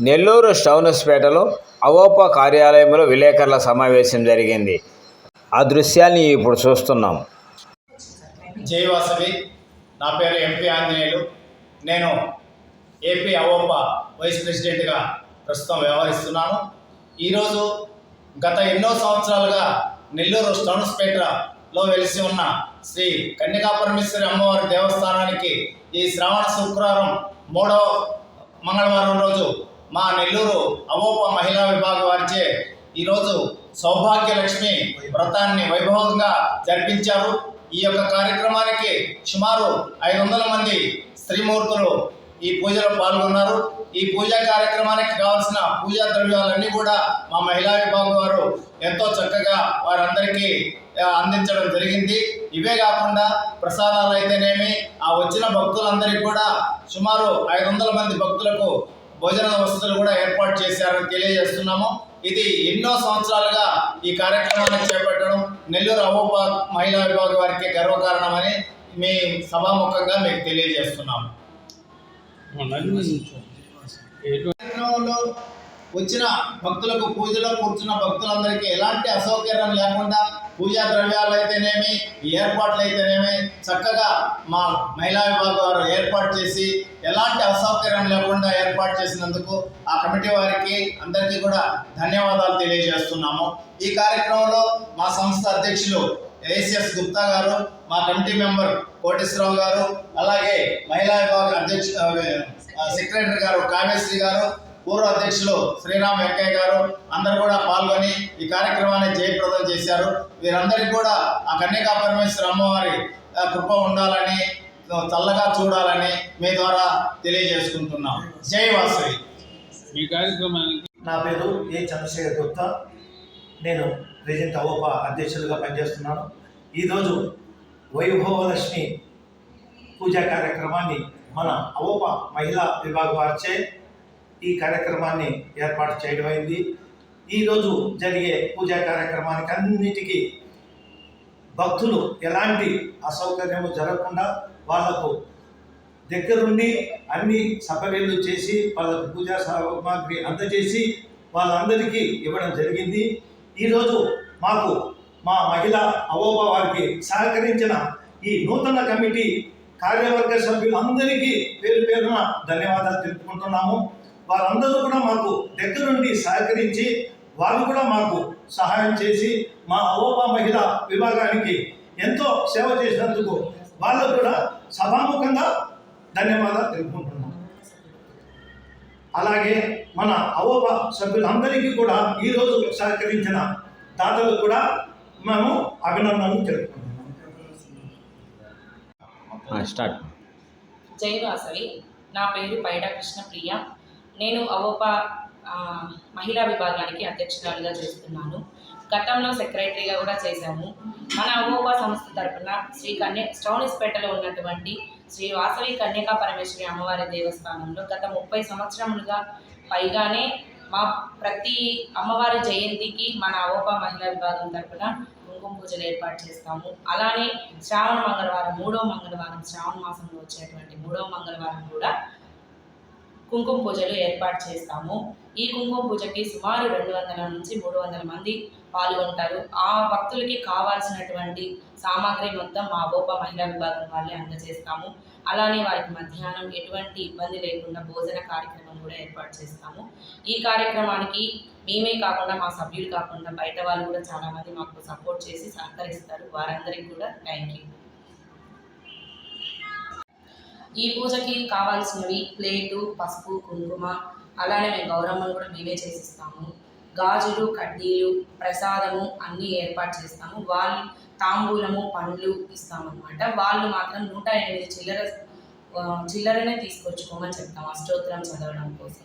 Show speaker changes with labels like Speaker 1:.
Speaker 1: నెల్లూరు స్టౌనస్పేటలో అవోప కార్యాలయంలో విలేకరుల సమావేశం జరిగింది. ఆ దృశ్యాన్ని ఇప్పుడు చూస్తున్నాం.
Speaker 2: జై వాసవి. నా పేరు ఎంపీ ఆంజనేయులు. నేను ఏపీ అవోప వైస్ ప్రెసిడెంట్గా ప్రస్తుతం వ్యవహరిస్తున్నాను. ఈరోజు గత ఎన్నో సంవత్సరాలుగా నెల్లూరు స్టౌన్స్పేటలో వెలిసి ఉన్న శ్రీ కన్యకాపరమేశ్వరి అమ్మవారి దేవస్థానానికి ఈ శ్రావణ శుక్రవారం మూడవ మంగళవారం రోజు మా నెల్లూరు అవోపా మహిళా విభాగం వారిచే ఈరోజు సౌభాగ్యలక్ష్మి వ్రతాన్ని వైభవంగా జరిపించారు. ఈ యొక్క కార్యక్రమానికి సుమారు ఐదు వందల మంది స్త్రీమూర్తులు ఈ పూజలో పాల్గొన్నారు. ఈ పూజా కార్యక్రమానికి కావాల్సిన పూజా ద్రవ్యాలన్నీ కూడా మా మహిళా విభాగం వారు ఎంతో చక్కగా వారందరికీ అందించడం జరిగింది. ఇవే కాకుండా ప్రసాదాలు అయితేనేమి ఆ వచ్చిన భక్తులందరికీ కూడా సుమారు ఐదు వందల మంది భక్తులకు భోజన వసతులు కూడా ఏర్పాటు చేశారని తెలియజేస్తున్నాము. ఇది ఎన్నో సంవత్సరాలుగా ఈ కార్యక్రమాన్ని చేపట్టడం నెల్లూరు అవోప మహిళా విభాగం వారికి గర్వకారణమని మీ సభాముఖంగా మీకు తెలియజేస్తున్నాము. కార్యక్రమంలో వచ్చిన భక్తులకు పూజలో కూర్చున్న భక్తులందరికీ ఎలాంటి అసౌకర్యం లేకుండా పూజా ద్రవ్యాలు అయితేనేమి ఏర్పాట్లు అయితేనేమి చక్కగా మా మహిళా విభాగం వారు ఏర్పాటు చేసి ఎలాంటి అసౌకర్యం లేకుండా ఏర్పాటు చేసినందుకు ఆ కమిటీ వారికి అందరికీ కూడా ధన్యవాదాలు తెలియజేస్తున్నాము. ఈ కార్యక్రమంలో మా సంస్థ అధ్యక్షులు ఏసీఎస్ గుప్తా గారు మా కమిటీ మెంబర్ కోటేశ్వరరావు గారు అలాగే మహిళా విభాగ అధ్యక్ష సెక్రటరీ గారు కామేశ్వరి గారు పూర్వ అధ్యక్షులు శ్రీరామ్ వెంకయ్య గారు అందరూ కూడా పాల్గొని ఈ కార్యక్రమాన్ని జయప్రదం చేశారు. వీరందరికీ కూడా ఆ కన్యకా పరమేశ్వర అమ్మవారి కృప ఉండాలని చల్లగా చూడాలని మీ ద్వారా తెలియజేసుకుంటున్నాం. జై వాసవి.
Speaker 3: ఈ కార్యక్రమానికి
Speaker 4: నా పేరు ఏ చంద్రశేఖర్ గుప్తా. నేను ప్రెజెంట్ అవోపా అధ్యక్షులుగా పనిచేస్తున్నాను. ఈరోజు వైభవలక్ష్మి పూజా కార్యక్రమాన్ని మన అవోపా మహిళా విభాగం వారిచే ఈ కార్యక్రమాన్ని ఏర్పాటు చేయడం అయింది. ఈరోజు జరిగే పూజా కార్యక్రమానికి అన్నిటికీ భక్తులు ఎలాంటి అసౌకర్యము జరగకుండా వాళ్ళకు దగ్గరుండి అన్ని సపర్యలు చేసి వాళ్ళకు పూజా సామాగ్రి అందజేసి వాళ్ళందరికీ ఇవ్వడం జరిగింది. ఈరోజు మాకు మా మహిళ అవోబ వారికి సహకరించిన ఈ నూతన కమిటీ కార్యవర్గ సభ్యులందరికీ పేరు పేరున ధన్యవాదాలు తెలుపుకుంటున్నాము. వారందరూ కూడా మాకు దగ్గరుండి సహకరించి వారు కూడా మాకు సహాయం చేసి మా అవోబా మహిళా విభాగానికి ఎంతో సేవ చేసినందుకు వాళ్ళకు కూడా సభాముఖంగా ధన్యవాదాలు తెలుపుకుంటున్నాం. అలాగే మన అవోబ సభ్యులందరికీ కూడా ఈరోజు సహకరించిన దాతలు కూడా మేము అభినందనలు తెలుపుకుంటున్నాం.
Speaker 1: స్టార్ట్.
Speaker 5: జై వాసవి. నా పేరు పైడా కృష్ణప్రియ నేను అవోపా మహిళా విభాగానికి అధ్యక్షురాలుగా చేస్తున్నాను. గతంలో సెక్రటరీగా కూడా చేశాము. మన అవోపా సంస్థ తరపున శ్రీ కన్య స్టౌనిస్పేటలో ఉన్నటువంటి శ్రీ వాసవి కన్యకా పరమేశ్వరి అమ్మవారి దేవస్థానంలో గత ముప్పై సంవత్సరములుగా పైగానే మా ప్రతి అమ్మవారి జయంతికి మన అవోపా మహిళా విభాగం తరపున కుంకుమ పూజలు ఏర్పాటు చేస్తాము. అలానే శ్రావణ మంగళవారం మూడో మంగళవారం శ్రావణ మాసంలో వచ్చేటువంటి మూడో మంగళవారం కూడా కుంకుమ పూజలు ఏర్పాటు చేస్తాము. ఈ కుంకుమ పూజకి సుమారు రెండు వందల నుంచి మూడు వందల మంది పాల్గొంటారు. ఆ భక్తులకి కావాల్సినటువంటి సామాగ్రి మొత్తం మా గోప మహిళా విభాగం వాళ్ళే అందజేస్తాము. అలానే వారికి మధ్యాహ్నం ఎటువంటి ఇబ్బంది లేకుండా భోజన కార్యక్రమం కూడా ఏర్పాటు చేస్తాము. ఈ కార్యక్రమానికి మేమే కాకుండా మా సభ్యులు కాకుండా బయట వాళ్ళు కూడా చాలామంది మాకు సపోర్ట్ చేసి సహకరిస్తారు. వారందరికీ కూడా థ్యాంక్ యూ ఈ పూజకి కావాల్సినవి ప్లేటు పసుపు కుంకుమ అలానే మేము గౌరమ్మను కూడా మేమే చేసిస్తాము. గాజులు కడ్డీలు ప్రసాదము అన్నీ ఏర్పాటు చేస్తాము. వాళ్ళు తాంబూలము పండ్లు ఇస్తామన్నమాట. వాళ్ళు మాత్రం నూట ఎనిమిది చిల్లర చిల్లరనే తీసుకొచ్చుకోమని చెప్తాం. అష్టోత్తరం చదవడం కోసం.